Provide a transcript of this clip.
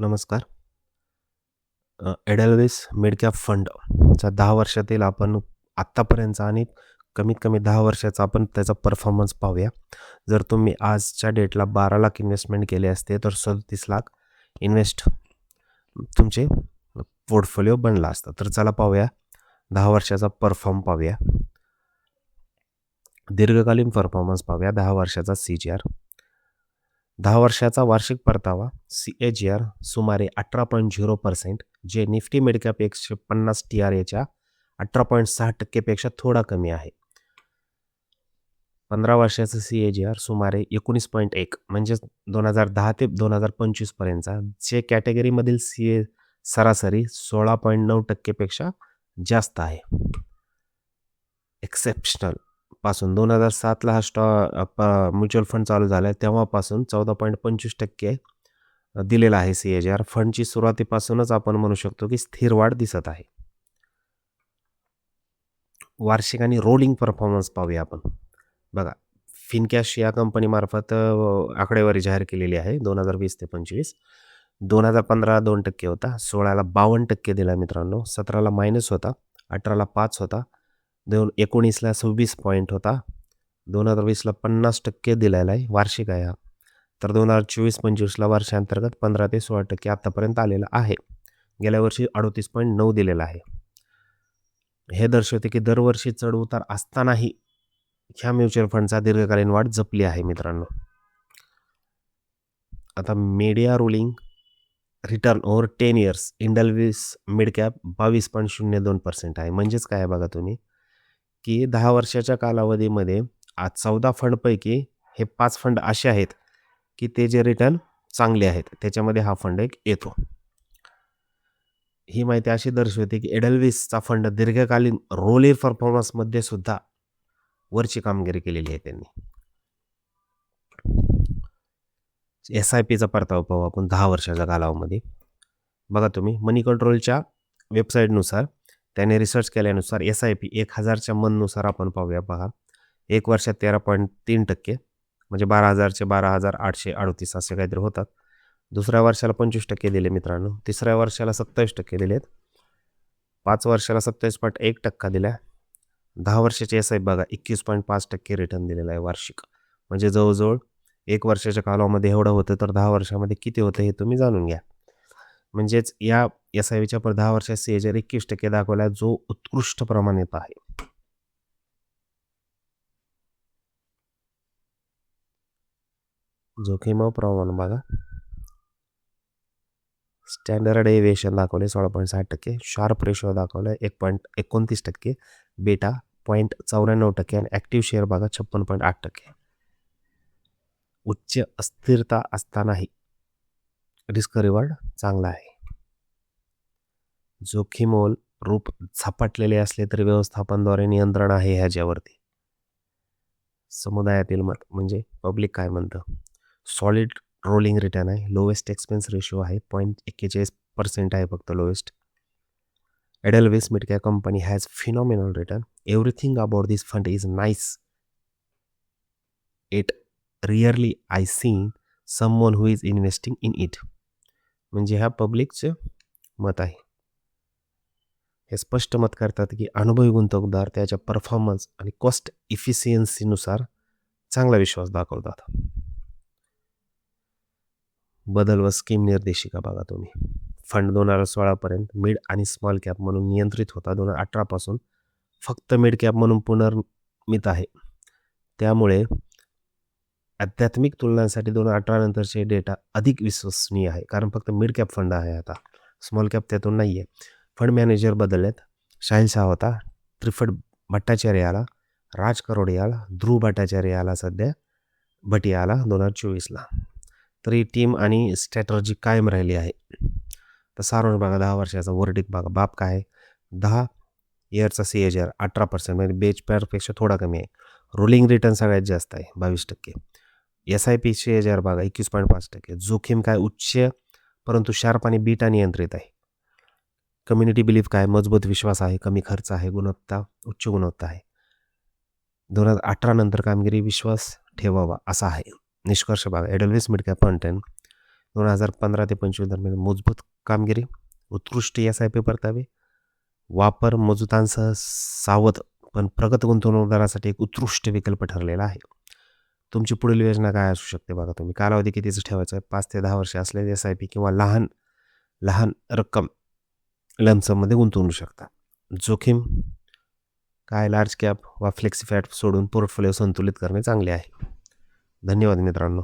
नमस्कार. Edelweiss midcap फंडचा दहा वर्षातील आपण आत्तापर्यंतचा आणि कमीत कमी दहा वर्षाचा आपण त्याचा परफॉर्मन्स पाहूया. जर तुम्ही आजच्या डेटला 12 लाख इन्व्हेस्टमेंट केले असते, तर 37 लाख इन्व्हेस्ट तुमचे पोर्टफोलिओ बनला असता. तर चला पाहूया दहा वर्षाचा परफॉर्म पाहूया. दीर्घकालीन परफॉर्मन्स पाहूया दहा वर्षाचा सी-जी-आर. दहा वर्षाचा वार्षिक परतावा सी ए जी आर सुमारे अठरा पॉईंट झिरो पर्सेंट जे निफ्टी मिडकॅप एकशे पन्नास टी आर एच्या अठरा पॉईंट सहा टक्केपेक्षा थोडा कमी आहे. पंधरा वर्षाचं सी ए जी आर सुमारे एकोणीस पॉईंट एक म्हणजेच दोन हजार दहा ते दोन हजार पंचवीसपर्यंतचा जे कॅटेगरीमधील सी ए सरासरी सोळा पॉईंट नऊ टक्केपेक्षा जास्त आहे. एक्सेप्शनल पासून दोन हजार सातला हा स्टॉ प म्युच्युअल फंड चालू झाला आहे तेव्हापासून 14.25% दिलेला आहे सी एच आर फंडची सुरुवातीपासूनच आपण म्हणू शकतो की स्थिर वाढ दिसत आहे. वार्षिक आणि रोलिंग परफॉर्मन्स पाहूया आपण. बघा फिनकॅश या कंपनीमार्फत आकडेवारी जाहीर केलेली आहे 2020 ते 25. 2015 2% होता, सोळाला बावन्न टक्के दिला मित्रांनो, सतराला मायनस होता, अठराला पाच होता, दोन एकोणीसला सव्वीस पॉईंट होता दोन हजार वीसला पन्नास टक्के दिलेला आहे, वार्षिक आहे हा. तर दोन हजार चोवीस पंचवीसला वर्षांतर्गत 15 ते सोळा टक्के आत्तापर्यंत आलेला आहे. गेल्या वर्षी 38.9 दिलेला आहे. हे दर्शवते की दरवर्षी चढ-उतार असतानाही ह्या म्युच्युअल फंडचा दीर्घकालीन वाढ जपली आहे मित्रांनो. आता median rolling return over ten years Edelweiss mid cap 22.02% आहे. म्हणजेच काय बघा तुम्ही, की 10 वर्षाच्या कालावधीमध्ये आज 14 फंडपैकी हे 5 फंड असे आहेत, की ते जे रिटर्न चांगले आहेत. त्याच्यामध्ये हा फंड एक येतो. ही माहिती अशी दर्शवते की एडलविसचा फंड दीर्घकालीन रोलिंग परफॉर्मन्समध्ये सुद्धा वरची कामगिरी केलेली आहे त्यांनी. एस-आय-पीचा परतावा पाहू आपण 10 वर्षाच्या कालावधीमध्ये. बघा तुम्ही मनी कंट्रोलच्या वेबसाईटनुसार त्याने रिसर्च केल्यानुसार एस-आय-पी एक हजारच्या मननुसार आपण पाहूया पहा एक वर्षात 13.3% म्हणजे बारा हजारचे बारा हजार आठशे अडतीस असे काहीतरी होतात. दुसऱ्या वर्षाला 25% दिले मित्रांनो. तिसऱ्या वर्षाला 27% दिलेत. पाच वर्षाला 27.1% दिला. 10 वर्षाची एस आय बघा एकवीस पॉईंट पाच टक्के रिटर्न दिलेला आहे वार्षिक. म्हणजे जवळजवळ एक वर्षाच्या कालावामध्ये एवढं होतं, तर दहा वर्षामध्ये किती होतं हे तुम्ही जाणून घ्या. म्हणजेच या एस आय व्हीच्या दहा वर्षात सीएचआर एकवीस टक्के दाखवला जो उत्कृष्ट प्रमाणात आहे. जोखीम प्रमाण बघा. स्टँडर्ड एव्हिएशन दाखवले सोळा पॉईंट साठ टक्के. शार्प रेशो दाखवला एक पॉईंट एकोणतीस टक्के. बेटा पॉईंट चौऱ्याण्णव टक्के. आणि ॲक्टिव्ह शेअर बघा छप्पन पॉईंट आठ टक्के. उच्च अस्थिरता असतानाही रिस्क रिवॉर्ड चांगला आहे. जोखीमोल रूप झपाटलेले असले तरी व्यवस्थापनाद्वारे नियंत्रण आहे ह्याच्यावरती. समुदायातील मत म्हणजे पब्लिक काय म्हणतं. सॉलिड रोलिंग रिटर्न आहे, लोवेस्ट एक्सपेन्स रेशिओ आहे 0.41% आहे फक्त lowest. Edelweiss mid cap company has phenomenal return. Everything about this fund is nice. It really I seen someone who is investing in it. म्हणजे ह्या पब्लिकचं मत आहे. हे स्पष्ट मत करतात की अनुभवी गुंतवणूकदार त्याच्या परफॉर्मन्स आणि कॉस्ट इफिशियन्सीनुसार चांगला विश्वास दाखवतात. बदल व स्कीम निर्देशिका बघा तुम्ही. फंड 2016 पर्यंत मिड आणि स्मॉल कॅप म्हणून नियंत्रित होता. दोन हजार अठरापासून फक्त मिड कॅप म्हणून पुनर्मित आहे. त्यामुळे आध्यात्मिक तुलनांसाठी 2018 नंतरचे डेटा अधिक विश्वसनीय आहे. कारण फक्त मिड कॅप फंड आहे आता. स्मॉल कॅप त्यातून नाही आहे. फंड मॅनेजर बदललेत. साहिल शाह होता, त्रिफट भट्टाचार्य आला, राज करोडे आला, ध्रुव भट्टाचार्य आला सध्या, भटी आला 2024 ला. तर ही टीम आणि स्ट्रॅटर्जी कायम राहिली आहे. तर सारांश बघा दहा वर्षाचा वर्डिक बघा. बाप काय आहे? 10 इयरचा सी एजर अठरा पर्सेंट 18% म्हणजे थोडा कमी आहे. रोलिंग रिटर्न सगळ्यात जास्त आहे 22%. एस-आय-पी सी एजर बघा एकवीस पॉईंट पाच टक्के जोखीम काय उच्च परंतु शार्प आणि बीटा नियंत्रित आहे. कम्युनिटी बिलीफ काय मजबूत विश्वास आहे, कमी खर्च आहे, गुणवत्ता उच्च गुणवत्ता आहे. 2018 नंतर कामगिरी विश्वास ठेवावा असा आहे. निष्कर्ष भाग एडेलवेस मिडकॅप कॅप दोन हजार पंधरा ते पंचवीस दरम्यान मजबूत कामगिरी उत्कृष्ट एस आय पी परतावे वापर मजुतांसह सावध पण प्रगत गुंतवणूकदारासाठी एक उत्कृष्ट विकल्प ठरलेला आहे तुमची पुढील योजना काय असू शकते बघा तुम्ही कालावधी कितीचं ठेवायचं आहे पाच ते दहा वर्ष असलेले एस आय पी किंवा लहान लहान रक्कम लमसममध्ये गुंतवू शकता. जोखीम काय लार्ज कॅप वा फ्लेक्सी फॅट सोडून पोर्टफोलिओ संतुलित करणे चांगले आहे. धन्यवाद मित्रांनो.